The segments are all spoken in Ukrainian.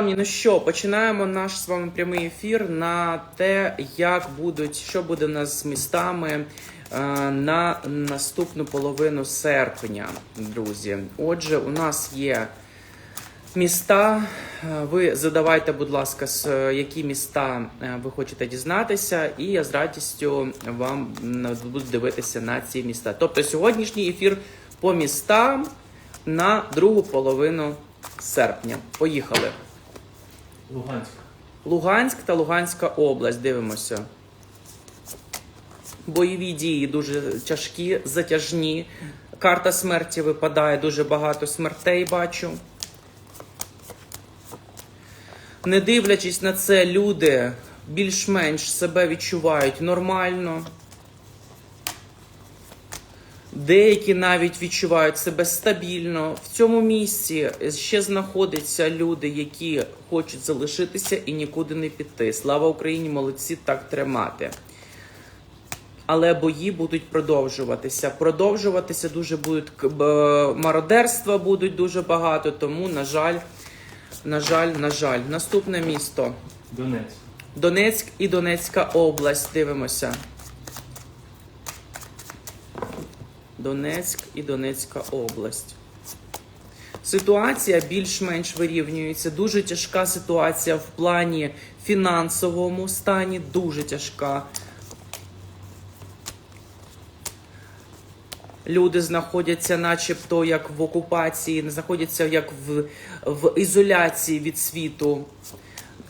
Ну що, починаємо наш з вами прямий ефір на те, як будуть, що буде в нас з містами е, на наступну половину серпня, друзі. Отже, у нас є міста. Е, Ви задавайте, будь ласка, з е, які міста ви хочете дізнатися, і я з радістю вам буду дивитися на ці міста. Тобто сьогоднішній ефір по містам на другу половину серпня. Поїхали. Луганськ. Луганськ та Луганська область. Дивимося. Бойові дії дуже тяжкі, затяжні. Карта смерті випадає, дуже багато смертей бачу. Не дивлячись на це, люди більш-менш себе відчувають нормально. Деякі навіть відчувають себе стабільно. В цьому місці ще знаходяться люди, які хочуть залишитися і нікуди не піти. Слава Україні, молодці так тримати. Але бої будуть продовжуватися. Продовжуватися дуже будуть мародерства будуть дуже багато. Тому, на жаль, на жаль, на жаль, наступне місто Донецьк. Донецьк і Донецька область. Дивимося. Донецьк і Донецька область. Ситуація більш-менш вирівнюється. Дуже тяжка ситуація в плані фінансовому стані, дуже тяжка. Люди знаходяться, начебто, як в окупації, знаходяться як в, в ізоляції від світу.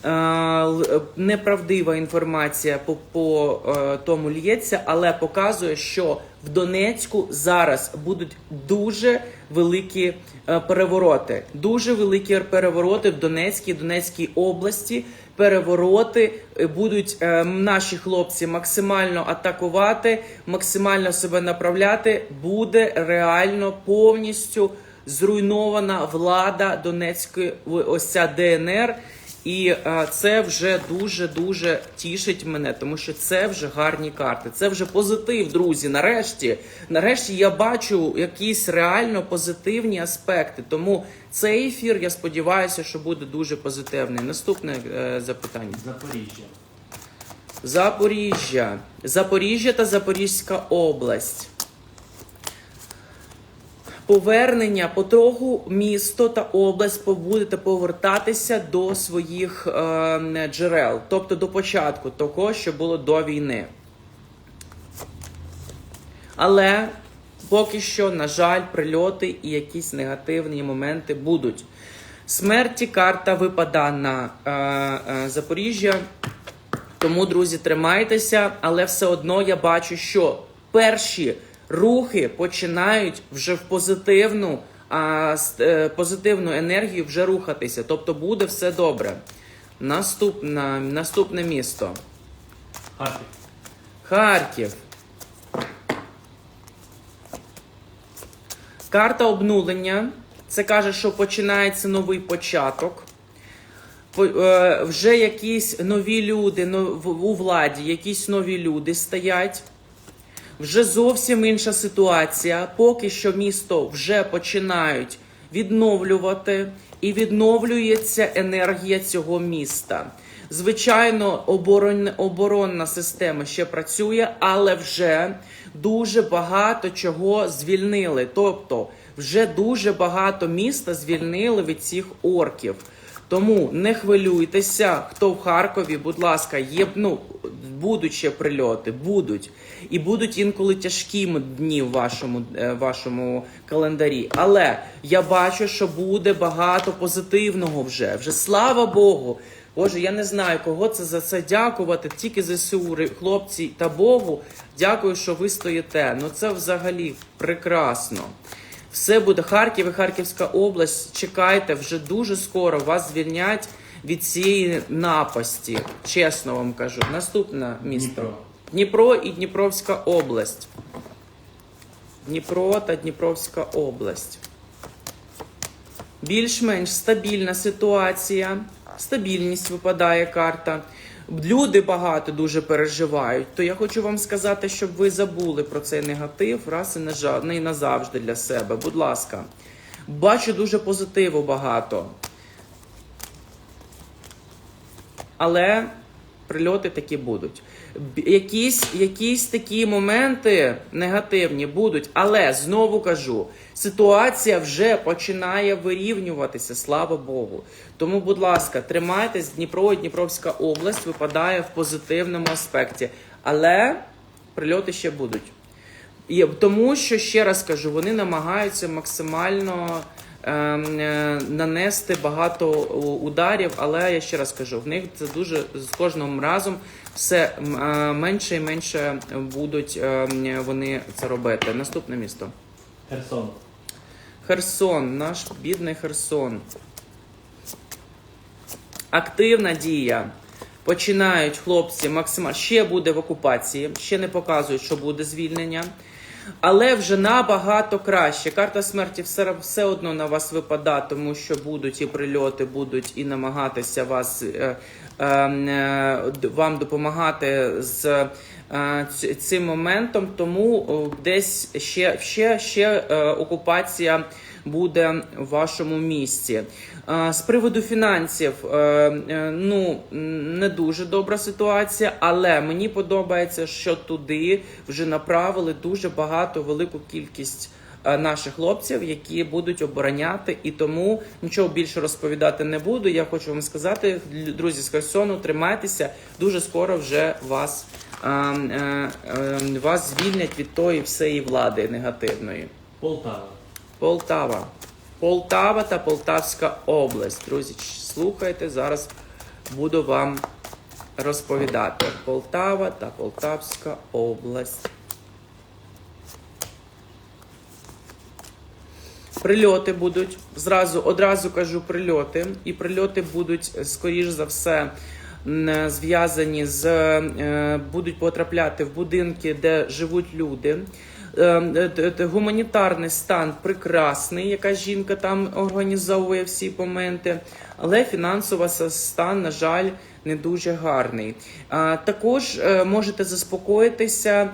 Е, л- неправдива інформація по, по е, тому лється, але показує, що в Донецьку зараз будуть дуже великі е, перевороти. Дуже великі перевороти в Донецькій Донецькій області. Перевороти е, будуть е, наші хлопці максимально атакувати, максимально себе направляти. Буде реально повністю зруйнована влада Донецької ось ця ДНР. І е, це вже дуже дуже тішить мене, тому що це вже гарні карти. Це вже позитив, друзі. Нарешті, нарешті я бачу якісь реально позитивні аспекти. Тому цей ефір я сподіваюся, що буде дуже позитивний. Наступне е, запитання. Запоріжжя. Запоріжжя. Запоріжжя та Запорізька область. Повернення потроху місто та область будете повертатися до своїх е, джерел, тобто до початку того, що було до війни. Але поки що, на жаль, прильоти і якісь негативні моменти будуть. Смерті карта випада на е, е, Запоріжжя. Тому, друзі, тримайтеся, але все одно я бачу, що перші рухи починають вже в позитивну, а, е, позитивну енергію вже рухатися. Тобто буде все добре. Наступна, наступне місто. Харків. Харків. Карта обнулення. Це каже, що починається новий початок. Е, Вже якісь нові люди у владі, якісь нові люди стоять. Вже зовсім інша ситуація. Поки що місто вже починають відновлювати, і відновлюється енергія цього міста. Звичайно, оборон, оборонна система ще працює, але вже дуже багато чого звільнили. Тобто, вже дуже багато міста звільнили від цих орків. Тому не хвилюйтеся, хто в Харкові, будь ласка, є ну будуть ще прильоти, будуть і будуть інколи тяжкі дні в вашому, е, вашому календарі. Але я бачу, що буде багато позитивного вже. Вже слава Богу. Боже, я не знаю, кого це за це дякувати. Тільки ЗСУ, ри- хлопці та Богу. Дякую, що ви стоїте. Ну це взагалі прекрасно. Все буде Харків і Харківська область. Чекайте, вже дуже скоро вас звільнять від цієї напасті. Чесно вам кажу. Наступне місто. Дніпро. Дніпро і Дніпровська область. Дніпро та Дніпровська область. Більш-менш стабільна ситуація. Стабільність випадає карта люди багато дуже переживають, то я хочу вам сказати, щоб ви забули про цей негатив, раз і назавжди для себе. Будь ласка, бачу дуже позитиву багато. Але прильоти такі будуть. Якісь, якісь такі моменти негативні будуть, але знову кажу, ситуація вже починає вирівнюватися, слава Богу. Тому, будь ласка, тримайтесь, Дніпро і Дніпровська область випадає в позитивному аспекті, але прильоти ще будуть. Тому що ще раз кажу, вони намагаються максимально нанести багато ударів, але я ще раз кажу, в них це дуже з кожним разом все е, менше і менше будуть ем, вони це робити. Наступне місто. Херсон. Херсон, наш бідний Херсон. Активна дія. Починають хлопці максимально. Ще буде в окупації, ще не показують, що буде звільнення. Але вже набагато краще. Карта смерті все, все одно на вас випада, тому що будуть і прильоти, будуть і намагатися вас е, е, е, вам допомагати з е, цим моментом. Тому десь ще, ще, ще е, окупація буде в вашому місці. Е, З приводу фінансів, е, е, ну не дуже добра ситуація, але мені подобається, що туди вже направили дуже багато велику кількість. Наших хлопців, які будуть обороняти, і тому нічого більше розповідати не буду. Я хочу вам сказати, друзі з Херсону, тримайтеся. Дуже скоро вже вас, е, е, вас звільнять від тої всієї влади негативної. Полтава. Полтава. Полтава та Полтавська область. Друзі, слухайте, зараз буду вам розповідати. Полтава та Полтавська область. Прильоти будуть. Зразу, одразу кажу прильоти. І прильоти будуть, е, скоріш за все, зв'язані з е, будуть потрапляти в будинки, де живуть люди. Е, е, Гуманітарний стан прекрасний, яка жінка там організовує всі моменти, але фінансовий стан, на жаль, не дуже гарний. Також е, можете заспокоїтися.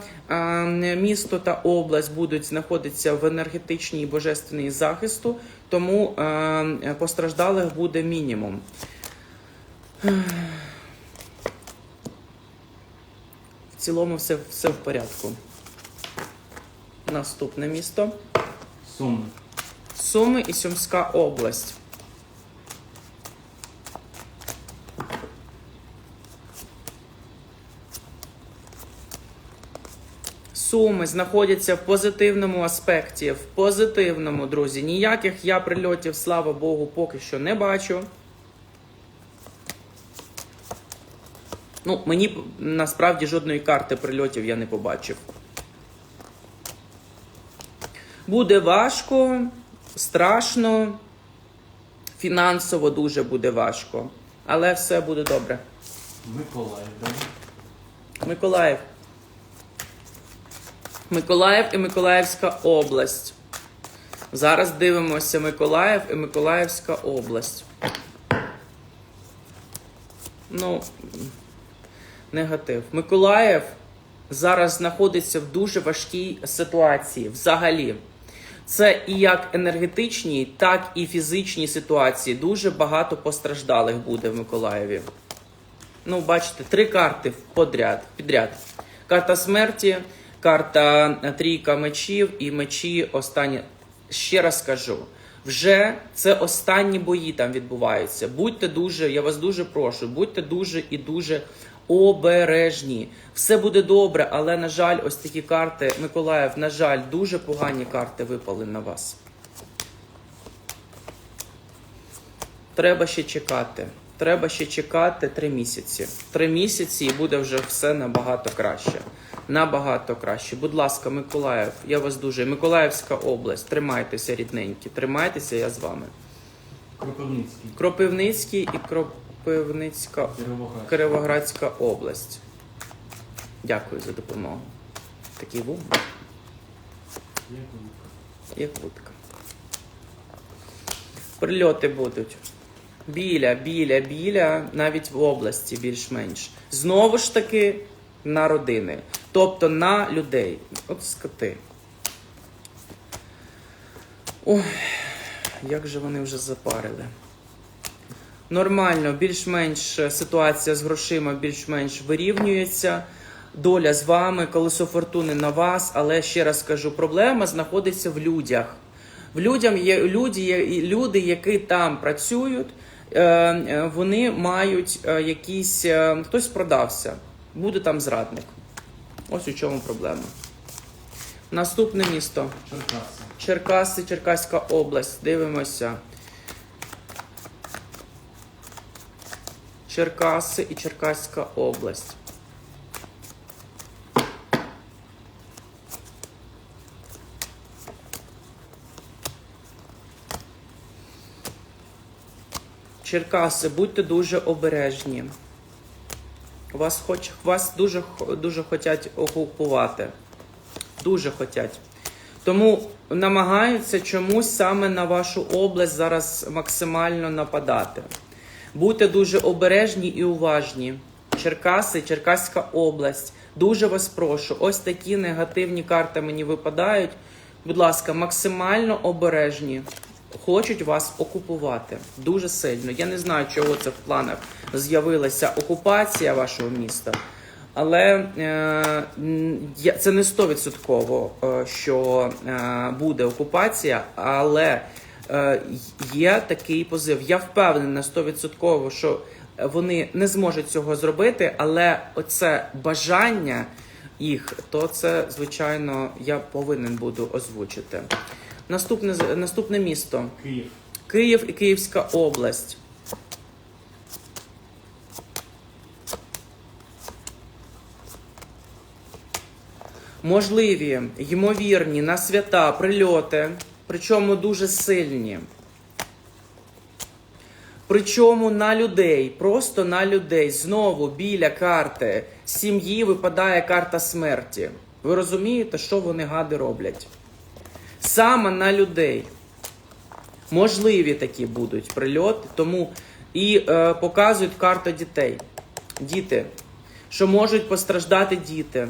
Місто та область будуть знаходитися в енергетичній божественній захисту, тому постраждалих буде мінімум. В цілому все, все в порядку. Наступне місто Суми. Суми і Сумська область. Суми знаходяться в позитивному аспекті. В позитивному, друзі. Ніяких я прильотів, слава Богу, поки що не бачу. Ну, мені насправді жодної карти прильотів я не побачив. Буде важко, страшно, фінансово дуже буде важко. Але все буде добре. Миколаїв. да? Миколаїв. Миколаїв і Миколаївська область. Зараз дивимося Миколаїв і Миколаївська область. Ну, негатив. Миколаїв зараз знаходиться в дуже важкій ситуації взагалі. Це і як енергетичній, так і фізичній ситуації. Дуже багато постраждалих буде в Миколаєві. Ну, бачите, три карти подряд, підряд. Карта смерті, карта е, трійка мечів і мечі останні. Ще раз кажу, вже це останні бої там відбуваються. Будьте дуже, я вас дуже прошу, будьте дуже і дуже обережні. Все буде добре, але, на жаль, ось такі карти, Миколаїв, на жаль, дуже погані карти випали на вас. Треба ще чекати. Треба ще чекати три місяці. Три місяці і буде вже все набагато краще. Набагато краще. Будь ласка, Миколаїв, я вас дуже. Миколаївська область, тримайтеся, рідненькі. Тримайтеся, я з вами. Кропивницький. Кропивницький і Кропивницька Кіровоград. Кировоградська область. Дякую за допомогу. Такий Яковлівка. як вудка. Прильоти будуть. Біля, біля, біля, навіть в області більш-менш. Знову ж таки на родини. Тобто на людей. От скоти. Ой, як же вони вже запарили. Нормально, більш-менш ситуація з грошима більш-менш вирівнюється. Доля з вами, колесо фортуни на вас, але ще раз кажу, проблема знаходиться в людях. В людям є люди, є- люди, які там працюють, е, е, вони мають е, якісь. Хтось продався, буде там зрадник. Ось у чому проблема. Наступне місто. Черкаси. Черкаси, Черкаська область. Дивимося. Черкаси і Черкаська область. Черкаси, будьте дуже обережні. Вас, хоч, вас дуже, дуже хочуть окупувати. Дуже хочуть. Тому намагаються чомусь саме на вашу область зараз максимально нападати. Будьте дуже обережні і уважні. Черкаси, Черкаська область. Дуже вас прошу. Ось такі негативні карти мені випадають. Будь ласка, максимально обережні. Хочуть вас окупувати дуже сильно. Я не знаю, чого це в планах з'явилася окупація вашого міста. Але е, це не стовідсотково, е, що е, буде окупація, але є такий позив. Я впевнений на 100%, що вони не зможуть цього зробити, але оце бажання їх, то це, звичайно, я повинен буду озвучити. Наступне, наступне місто Київ. Київ і Київська область. Можливі, ймовірні на свята прильоти, причому дуже сильні. Причому на людей, просто на людей. Знову біля карти сім'ї випадає карта смерті. Ви розумієте, що вони гади роблять? Саме на людей. Можливі такі будуть прильоти, тому і е, показують карту дітей. Діти, що можуть постраждати діти.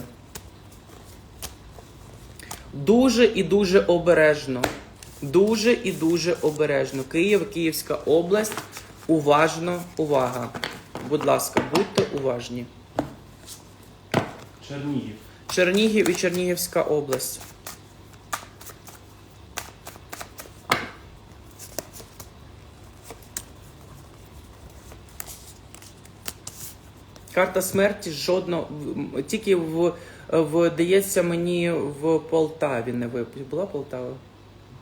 Дуже і дуже обережно. Дуже і дуже обережно. Київ, Київська область. Уважно, увага. Будь ласка, будьте уважні. Чернігів. Чернігів і Чернігівська область. Карта смерті жодного тільки в, вдається мені в Полтаві не випала. Була Полтава?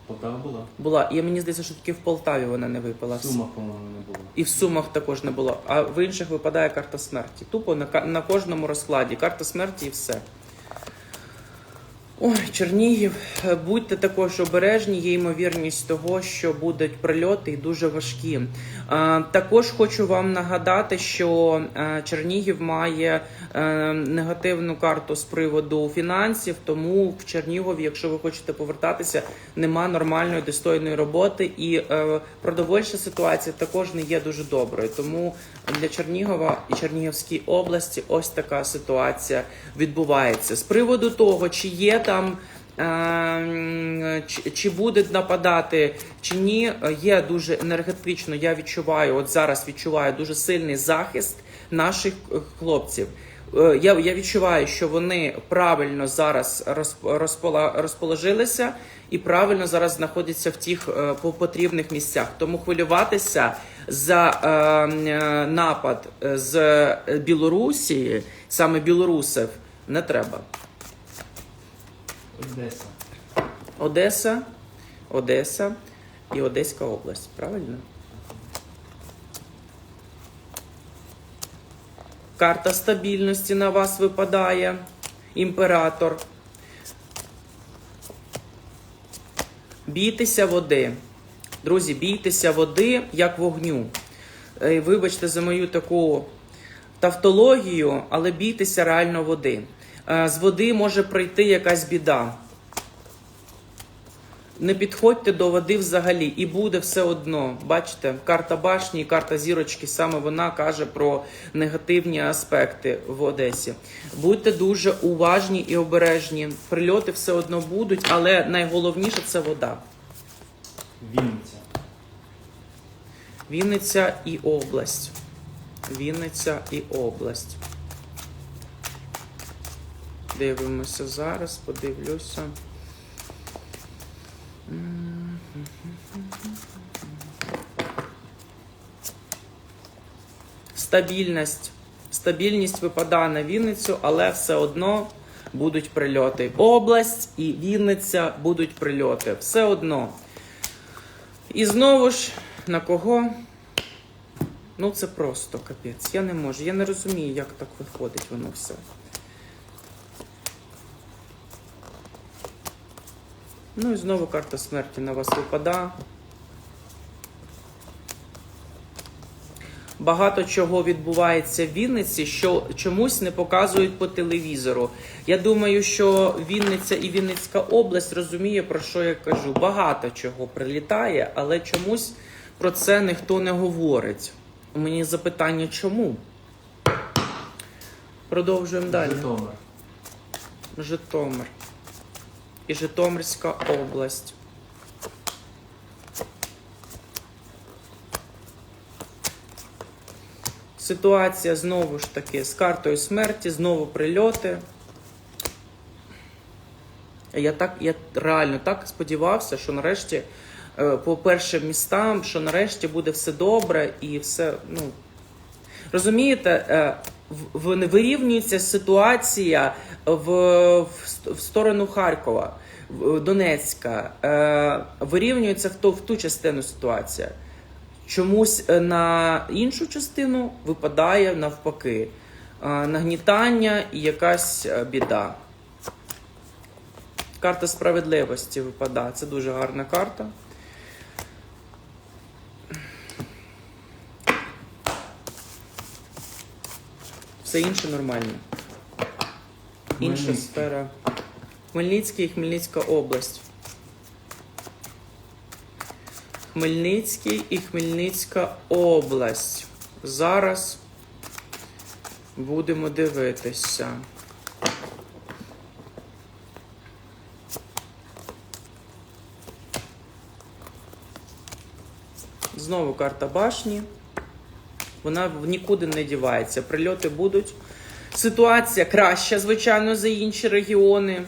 Полтава була. Була. І мені здається, що тільки в Полтаві вона не випала. сумах по-моєму, не було. І в сумах також не було. А в інших випадає карта смерті. Тупо на, ка- на кожному розкладі. Карта смерті і все. Ой, Чернігів, е, будьте також обережні, є ймовірність того, що будуть прильоти і дуже важкі. Також хочу вам нагадати, що е, Чернігів має е, негативну карту з приводу фінансів, тому в Чернігові, якщо ви хочете повертатися, нема нормальної достойної роботи, і е, продовольча ситуація також не є дуже доброю. Тому для Чернігова і Чернігівській області ось така ситуація відбувається. З приводу того, чи є там. е, Чи, будуть нападати, чи ні, є дуже енергетично. Я відчуваю, от зараз відчуваю дуже сильний захист наших е, хлопців. Е, Я, я відчуваю, що вони правильно зараз розположилися і правильно зараз знаходяться в тих е, по- потрібних місцях. Тому хвилюватися за е, е, напад з Білорусі, саме білорусів, не треба. Одеса. Одеса, Одеса і Одеська область. Правильно? Карта стабільності на вас випадає. Імператор. Бійтеся води. Друзі, бійтеся води як вогню. Е, Вибачте за мою таку тавтологію, але бійтеся реально води. Е, З води може прийти якась біда. Не підходьте до води взагалі, і буде все одно. Бачите, карта башні і карта зірочки, саме вона каже про негативні аспекти в Одесі. Будьте дуже уважні і обережні. Прильоти все одно будуть, але найголовніше це вода. Вінниця. Вінниця і область. Вінниця і область. Дивимося зараз, подивлюся. Стабільність. Стабільність випадає на Вінницю, але все одно будуть прильоти. Область і Вінниця будуть прильоти. Все одно. І знову ж на кого? Ну, це просто капець. Я не можу. Я не розумію, як так виходить воно все. Ну і знову карта смерті на вас випадає. Багато чого відбувається в Вінниці, що чомусь не показують по телевізору. Я думаю, що Вінниця і Вінницька область розуміє, про що я кажу. Багато чого прилітає, але чомусь про це ніхто не говорить. У мені запитання, чому? Продовжуємо далі. Житомир. Житомир. І Житомирська область. Ситуація знову ж таки з картою смерті, знову прильоти. Я так, я реально так сподівався, що нарешті, е, по першим містам, що нарешті буде все добре і все, ну, Розумієте, е, вирівнюється ситуація в, в, сторону Харкова, Донецька, е, вирівнюється в ту, в ту частину ситуація. Чомусь е, на іншу частину випадає навпаки е, нагнітання і якась е, біда. Карта справедливості випадає. Це дуже гарна карта. Все інше нормально. Інша сфера. Хмельницький і Хмельницька область. Хмельницький і Хмельницька область. Зараз будемо дивитися. Знову карта башні. Вона нікуди не дівається. Прильоти будуть. Ситуація краща, звичайно, за інші регіони.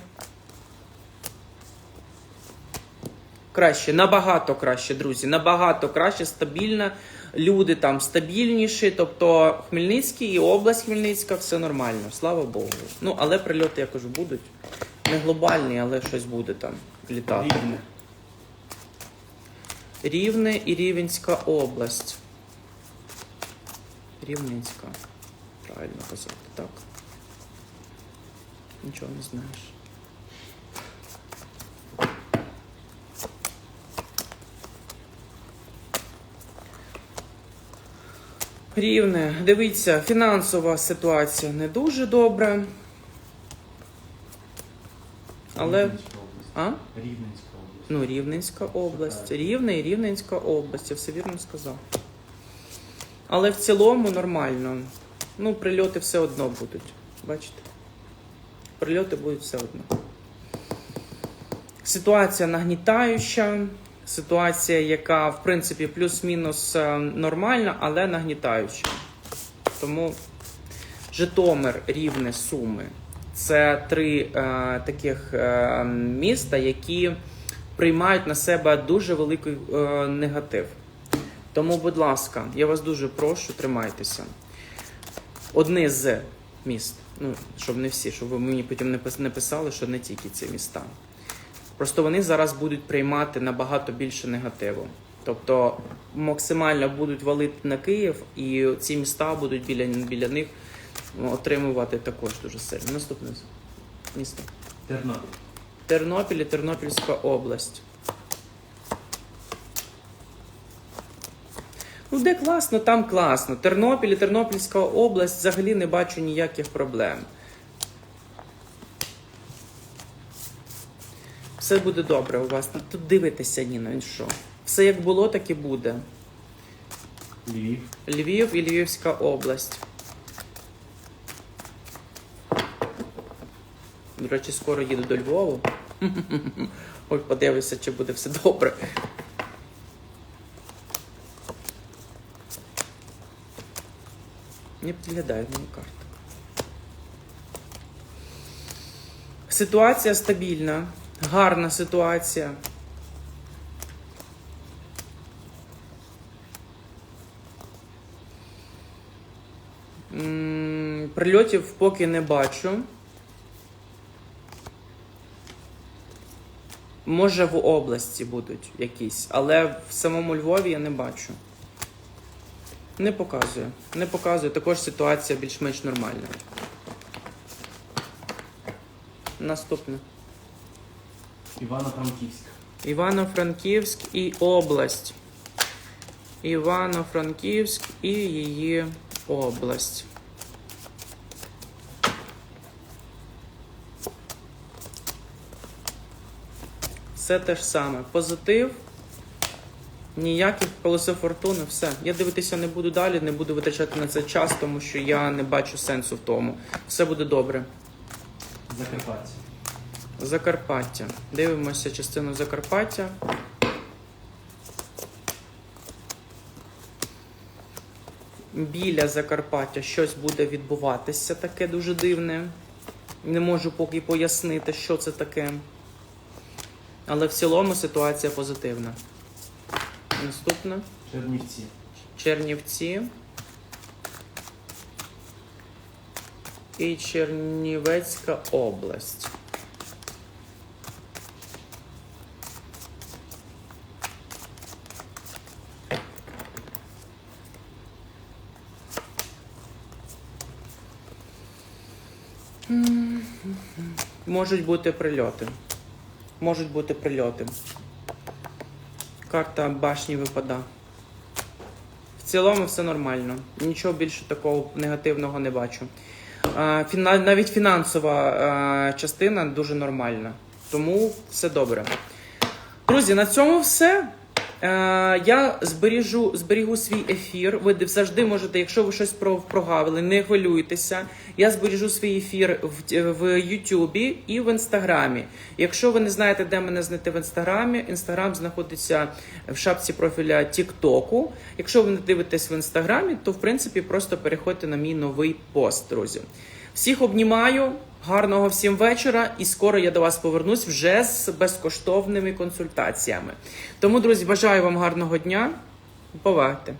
Краще, набагато краще, друзі. Набагато краще, стабільно. Люди там стабільніші. Тобто Хмельницький і область Хмельницька все нормально, слава Богу. Ну, але прильоти, я кажу, будуть. Не глобальні, але щось буде там літати. Рівне. Рівне і Рівенська область. Рівненська. Правильно казати, так. Нічого не знаєш. Рівне. Дивіться, фінансова ситуація не дуже добра. Але. А? Рівненська область. Ну, Рівненська область. Рівне і Рівненська область. Я все вірно сказав. Але в цілому нормально. Ну, прильоти все одно будуть. Бачите? Прильоти будуть все одно. Ситуація нагнітаюча. Ситуація, яка, в принципі, плюс-мінус е, нормальна, але нагнітаюча. Тому Житомир, Рівне, Суми. Це три е, таких е, міста, які приймають на себе дуже великий е, негатив. Тому, будь ласка, я вас дуже прошу, тримайтеся. Одне з міст. Ну, щоб не всі, щоб ви мені потім не писали, що не тільки ці міста. Просто вони зараз будуть приймати набагато більше негативу. Тобто максимально будуть валити на Київ, і ці міста будуть біля, біля них отримувати також дуже сильно. Наступне місто. Тернопіль. Тернопіль і Тернопільська область. Ну, де класно, там класно. Тернопіль і Тернопільська область взагалі не бачу ніяких проблем. Все буде добре у вас. Ну, Тут дивитися ні на що. Все як було, так і буде. Львів. Львів і Львівська область. До речі, скоро їду до Львову. Ой, подивися, чи буде все добре. Не підглядає мені карта. Ситуація стабільна, гарна ситуація. Прильотів поки не бачу. Може, в області будуть якісь, але в самому Львові я не бачу. Не показує. Не показує. Також ситуація більш-менш нормальна. Наступне. Івано-Франківськ. Івано-Франківськ і область. Івано-Франківськ і її область. Все те ж саме. Позитив. Ніяких колесо фортуни, все. Я дивитися не буду далі, не буду витрачати на це час, тому що я не бачу сенсу в тому. Все буде добре. Закарпаття. Закарпаття. Дивимося частину Закарпаття. Біля Закарпаття щось буде відбуватися таке дуже дивне. Не можу поки пояснити, що це таке. Але в цілому ситуація позитивна. Наступне. Чернівці. Чернівці. І Чернівецька область. Можуть бути прильоти. Можуть бути прильоти. Карта башні випада. В цілому все нормально. Нічого більше такого негативного не бачу. Навіть фінансова частина дуже нормальна. Тому все добре. Друзі, на цьому все. Е, я збережу, зберігу свій ефір. Ви завжди можете, якщо ви щось про- прогавили, не хвилюйтеся. Я збережу свій ефір в, в Ютубі і в Інстаграмі. Якщо ви не знаєте, де мене знайти в Інстаграмі, Інстаграм знаходиться в шапці профіля Тіктоку. Якщо ви не дивитесь в Інстаграмі, то в принципі просто переходьте на мій новий пост, друзі. Всіх обнімаю, гарного всім вечора, і скоро я до вас повернусь вже з безкоштовними консультаціями. Тому, друзі, бажаю вам гарного дня. Бувайте!